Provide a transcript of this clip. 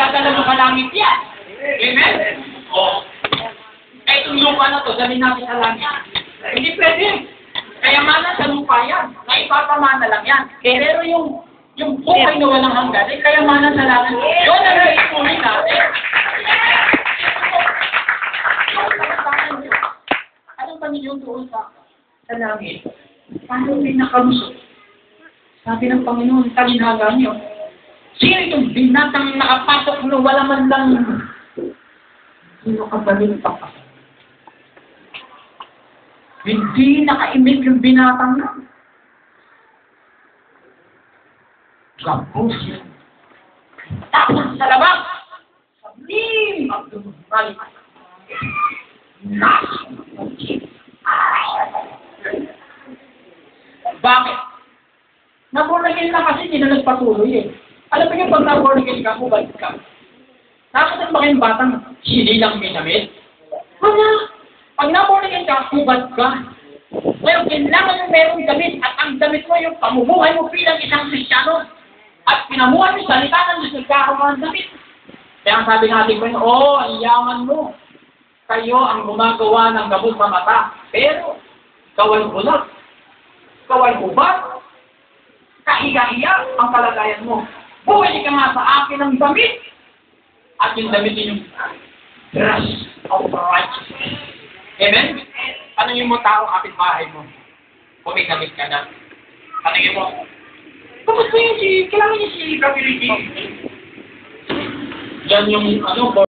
magdadala mo kalangit yan. Amen? O. Eh, itong lupa na to, dali natin sa langit. Hindi pwede. Kayamanan sa lupa yan. Naipapamana lang yan. Pero yung yung buhay na walang hanggan, eh, kayamanan sa langit. Yun ang naituloy natin. Anong Panginoon doon sa sa langit? Paano pinakalusot? Sabi ng Panginoon, talinhaga niyo. Sino itong binatang nakapasok na wala man lang sino ka ba pa ka? Hindi nakaimik yung binatang na. Gabos yun. Tapos sa labas, sabi, magdumali. Nasa. Bakit? Nabornagin na kasi hindi na nagpatuloy eh. Alam mo yung pag nabornagin ka, bumalik ka. Nakakasal ba kayong batang hindi lang minamit? Wala. Pag nabornagin ka, hubad ka. Ngayon, kailangan yung merong damit at ang damit mo yung pamumuhay mo bilang isang Kristiyano. At pinamuhay mo salita ng Diyos nagkakaroon ng damit. Kaya ang sabi natin ko, oh, ang yaman mo. Kayo ang gumagawa ng gabos sa mata. Pero, ikaw ay bulag. Ikaw ay hubad. Kahiga-hiya ang kalagayan mo. Bumili ka nga sa akin ng damit. At yung damit din yung dress of righteousness. Amen? Tanungin mo tao kapitbahay mo. Kung may damit ka na. Tanungin mo, Kamusta yun si, kailangan niya si Kapiligi? Yan yung, ano,